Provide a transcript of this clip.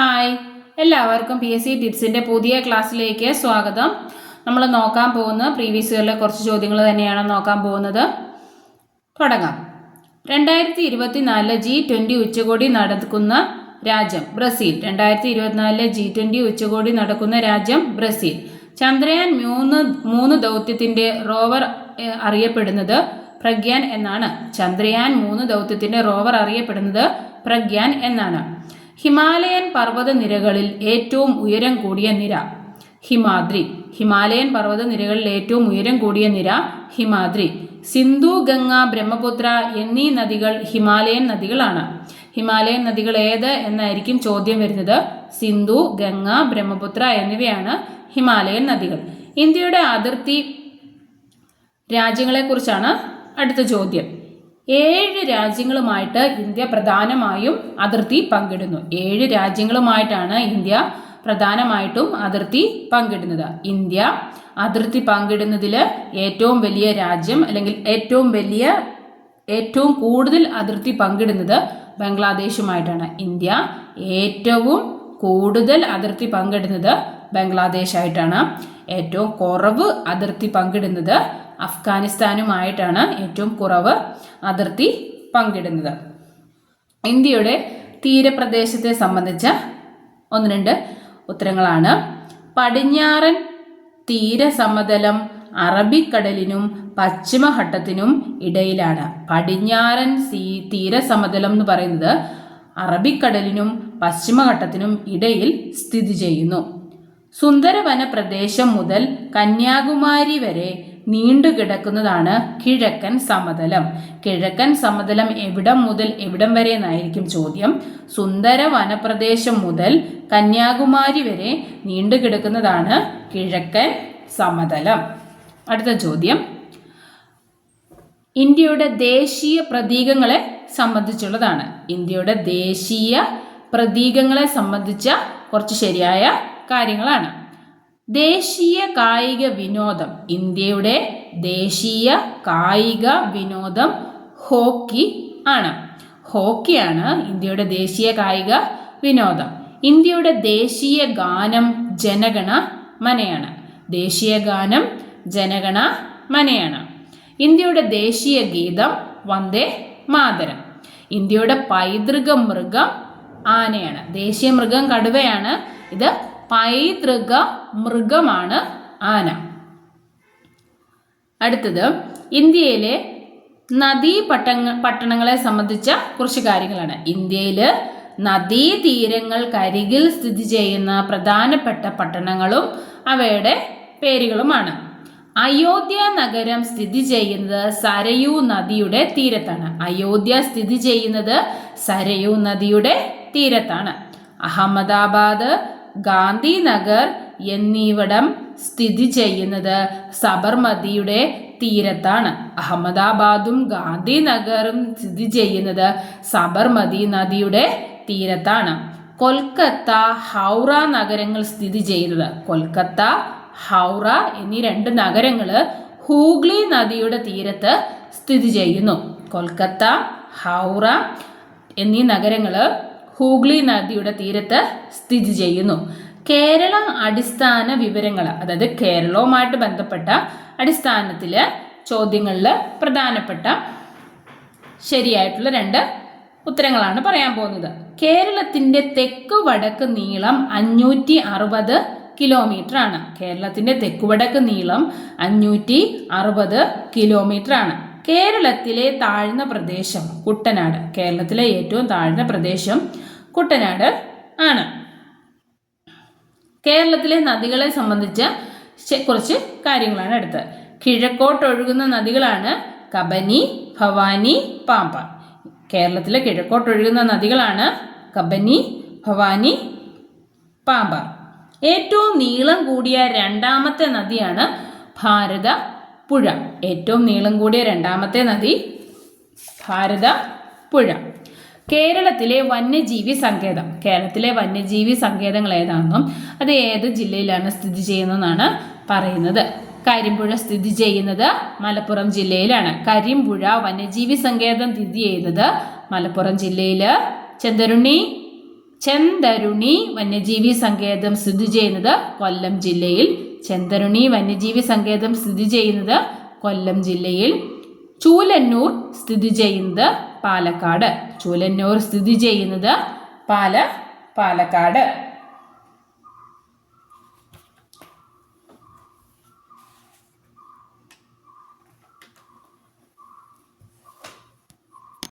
Hi എല്ലാവർക്കും P S C ടിപ്സിന്റെ പുതിയ ക്ലാസ്സിലേക്ക് സ്വാഗതം. നമ്മൾ നോക്കാൻ പോകുന്ന പ്രീവിയസ് ഇയറിലെ കുറച്ച് ചോദ്യങ്ങൾ തന്നെയാണ് നോക്കാൻ പോകുന്നത്. തുടങ്ങാം. രണ്ടായിരത്തി ഇരുപത്തിനാലിലെ ജി ട്വന്റി ഉച്ചകോടി നടക്കുന്ന രാജ്യം ബ്രസീൽ. രണ്ടായിരത്തി ഇരുപത്തിനാലിലെ ജി ട്വന്റി ഉച്ചകോടി നടക്കുന്ന രാജ്യം ബ്രസീൽ. ചന്ദ്രയാൻ മൂന്ന് മൂന്ന് ദൗത്യത്തിന്റെ റോവർ അറിയപ്പെടുന്നത് പ്രഗ്യാൻ എന്നാണ്. ചന്ദ്രയാൻ മൂന്ന് ദൗത്യത്തിന്റെ റോവർ അറിയപ്പെടുന്നത് പ്രഗ്യാൻ എന്നാണ്. ഹിമാലയൻ പർവത നിരകളിൽ ഏറ്റവും ഉയരം കൂടിയ നിര ഹിമാദ്രി. ഹിമാലയൻ പർവത നിരകളിൽ ഏറ്റവും ഉയരം കൂടിയ നിര ഹിമാദ്രി. സിന്ധു ഗംഗ ബ്രഹ്മപുത്ര എന്നീ നദികൾ ഹിമാലയൻ നദികളാണ്. ഹിമാലയൻ നദികൾ ഏത് എന്നായിരിക്കും ചോദ്യം വരുന്നത്? സിന്ധു ഗംഗ ബ്രഹ്മപുത്ര എന്നിവയാണ് ഹിമാലയൻ നദികൾ. ഇന്ത്യയുടെ അതിർത്തി രാജ്യങ്ങളെക്കുറിച്ചാണ് അടുത്ത ചോദ്യം. ഏഴ് രാജ്യങ്ങളുമായിട്ട് ഇന്ത്യ പ്രധാനമായും അതിർത്തി പങ്കിടുന്നു. ഏഴ് രാജ്യങ്ങളുമായിട്ടാണ് ഇന്ത്യ പ്രധാനമായിട്ടും അതിർത്തി പങ്കിടുന്നത്. ഇന്ത്യ അതിർത്തി പങ്കിടുന്നതിൽ ഏറ്റവും വലിയ രാജ്യം അല്ലെങ്കിൽ ഏറ്റവും വലിയ ഏറ്റവും കൂടുതൽ അതിർത്തി പങ്കിടുന്നത് ബംഗ്ലാദേശുമായിട്ടാണ്. ഇന്ത്യ ഏറ്റവും കൂടുതൽ അതിർത്തി പങ്കിടുന്നത് ബംഗ്ലാദേശായിട്ടാണ്. ഏറ്റവും കുറവ് അതിർത്തി പങ്കിടുന്നത് അഫ്ഗാനിസ്ഥാനുമായിട്ടാണ് ഏറ്റവും കുറവ് അതിർത്തി പങ്കിടുന്നത്. ഇന്ത്യയുടെ തീരപ്രദേശത്തെ സംബന്ധിച്ച ഒന്ന് രണ്ട് ഉത്തരങ്ങളാണ്. പടിഞ്ഞാറൻ തീരസമതലം അറബിക്കടലിനും പശ്ചിമഘട്ടത്തിനും ഇടയിലാണ്. പടിഞ്ഞാറൻ സീ തീരസമതലം എന്ന് പറയുന്നത് അറബിക്കടലിനും പശ്ചിമഘട്ടത്തിനും ഇടയിൽ സ്ഥിതി ചെയ്യുന്നു. സുന്ദരവന പ്രദേശം മുതൽ കന്യാകുമാരി വരെ നീണ്ടുകിടക്കുന്നതാണ് കിഴക്കൻ സമതലം. കിഴക്കൻ സമതലം എവിടം മുതൽ എവിടം വരെ എന്നായിരിക്കും ചോദ്യം. സുന്ദര വനപ്രദേശം മുതൽ കന്യാകുമാരി വരെ നീണ്ടുകിടക്കുന്നതാണ് കിഴക്കൻ സമതലം. അടുത്ത ചോദ്യം. ഇന്ത്യയുടെ ദേശീയ പ്രതീകങ്ങളെ സംബന്ധിച്ചുള്ളതാണ്. ഇന്ത്യയുടെ ദേശീയ പ്രതീകങ്ങളെ സംബന്ധിച്ച കുറച്ച് ശരിയായ കാര്യങ്ങളാണ്. ദേശീയ കായിക വിനോദം. ഇന്ത്യയുടെ ദേശീയ കായിക വിനോദം ഹോക്കി ആണ്. ഹോക്കിയാണ് ഇന്ത്യയുടെ ദേശീയ കായിക വിനോദം. ഇന്ത്യയുടെ ദേശീയ ഗാനം ജനഗണ മനയാണ്. ദേശീയ ഗാനം ജനഗണ മനയാണ്. ഇന്ത്യയുടെ ദേശീയ ഗീതം വന്ദേ മാതരം. ഇന്ത്യയുടെ പൈതൃക മൃഗം ആനയാണ്. ദേശീയ മൃഗം കടുവയാണ്. ഇത് പൈതൃക മൃഗമാണ് ആന. അടുത്തത് ഇന്ത്യയിലെ നദീ പട്ടങ്ങ പട്ടണങ്ങളെ സംബന്ധിച്ച കുറച്ച് കാര്യങ്ങളാണ്. ഇന്ത്യയിൽ നദീതീരങ്ങൾക്കരികിൽ സ്ഥിതി ചെയ്യുന്ന പ്രധാനപ്പെട്ട പട്ടണങ്ങളും അവയുടെ പേരുകളുമാണ്. അയോധ്യ നഗരം സ്ഥിതി ചെയ്യുന്നത് സരയൂ നദിയുടെ തീരത്താണ്. അയോധ്യ സ്ഥിതി ചെയ്യുന്നത് സരയൂ നദിയുടെ തീരത്താണ്. അഹമ്മദാബാദ് ഗാന്ധിനഗർ എന്നിവിടം സ്ഥിതി ചെയ്യുന്നത് സബർമതിയുടെ തീരത്താണ്. അഹമ്മദാബാദും ഗാന്ധിനഗറും സ്ഥിതി ചെയ്യുന്നത് സബർമതി നദിയുടെ തീരത്താണ്. കൊൽക്കത്ത ഹൗറ നഗരങ്ങൾ സ്ഥിതി ചെയ്യുന്നത്. കൊൽക്കത്ത ഹൗറ എന്നീ രണ്ട് നഗരങ്ങൾ ഹൂഗ്ലി നദിയുടെ തീരത്ത് സ്ഥിതി ചെയ്യുന്നു. കൊൽക്കത്ത ഹൗറ എന്നീ നഗരങ്ങൾ ഹൂഗ്ലി നദിയുടെ തീരത്ത് സ്ഥിതി ചെയ്യുന്നു. കേരള അടിസ്ഥാന വിവരങ്ങൾ അതായത് കേരളവുമായിട്ട് ബന്ധപ്പെട്ട അടിസ്ഥാനത്തിൽ ചോദ്യങ്ങളിൽ പ്രധാനപ്പെട്ട ശരിയായിട്ടുള്ള രണ്ട് ഉത്തരങ്ങളാണ് പറയാൻ പോകുന്നത്. കേരളത്തിന്റെ തെക്ക് വടക്ക് നീളം അഞ്ഞൂറ്റി അറുപത് കിലോമീറ്റർ ആണ് കേരളത്തിന്റെ തെക്ക് വടക്ക് നീളം അഞ്ഞൂറ്റി അറുപത് കിലോമീറ്റർ ആണ് കേരളത്തിലെ താഴ്ന്ന പ്രദേശം കുട്ടനാട്. കേരളത്തിലെ ഏറ്റവും താഴ്ന്ന പ്രദേശം കുട്ടനാട് ആണ്. കേരളത്തിലെ നദികളെ സംബന്ധിച്ച് കുറച്ച് കാര്യങ്ങളാണ് അടുത്തത് കിഴക്കോട്ടൊഴുകുന്ന നദികളാണ് കബനി ഭവാനി പാമ്പ. കേരളത്തിലെ കിഴക്കോട്ടൊഴുകുന്ന നദികളാണ് കബനി ഭവാനി പാമ്പ. ഏറ്റവും നീളം കൂടിയ രണ്ടാമത്തെ നദിയാണ് ഭാരത പുഴ. ഏറ്റവും നീളം കൂടിയ രണ്ടാമത്തെ നദി ഭാരത പുഴ. കേരളത്തിലെ വന്യജീവി സങ്കേതം. കേരളത്തിലെ വന്യജീവി സങ്കേതങ്ങൾ ഏതാണെന്നും അത് ഏത് ജില്ലയിലാണ് സ്ഥിതി ചെയ്യുന്നതെന്നാണ് പറയുന്നത്. കരിമ്പുഴ സ്ഥിതി ചെയ്യുന്നത് മലപ്പുറം ജില്ലയിലാണ്. കരിമ്പുഴ വന്യജീവി സങ്കേതം സ്ഥിതി ചെയ്യുന്നത് മലപ്പുറം ജില്ലയിൽ ചെന്തരുണി ചെന്തരുണി വന്യജീവി സങ്കേതം സ്ഥിതി ചെയ്യുന്നത് കൊല്ലം ജില്ലയിൽ. ചെന്തരുണി വന്യജീവി സങ്കേതം സ്ഥിതി ചെയ്യുന്നത് കൊല്ലം ജില്ലയിൽ. ചൂലന്നൂർ സ്ഥിതി ചെയ്യുന്നത് പാലക്കാട്. ചൂലന്നൂർ സ്ഥിതി ചെയ്യുന്നത് പാല പാലക്കാട്.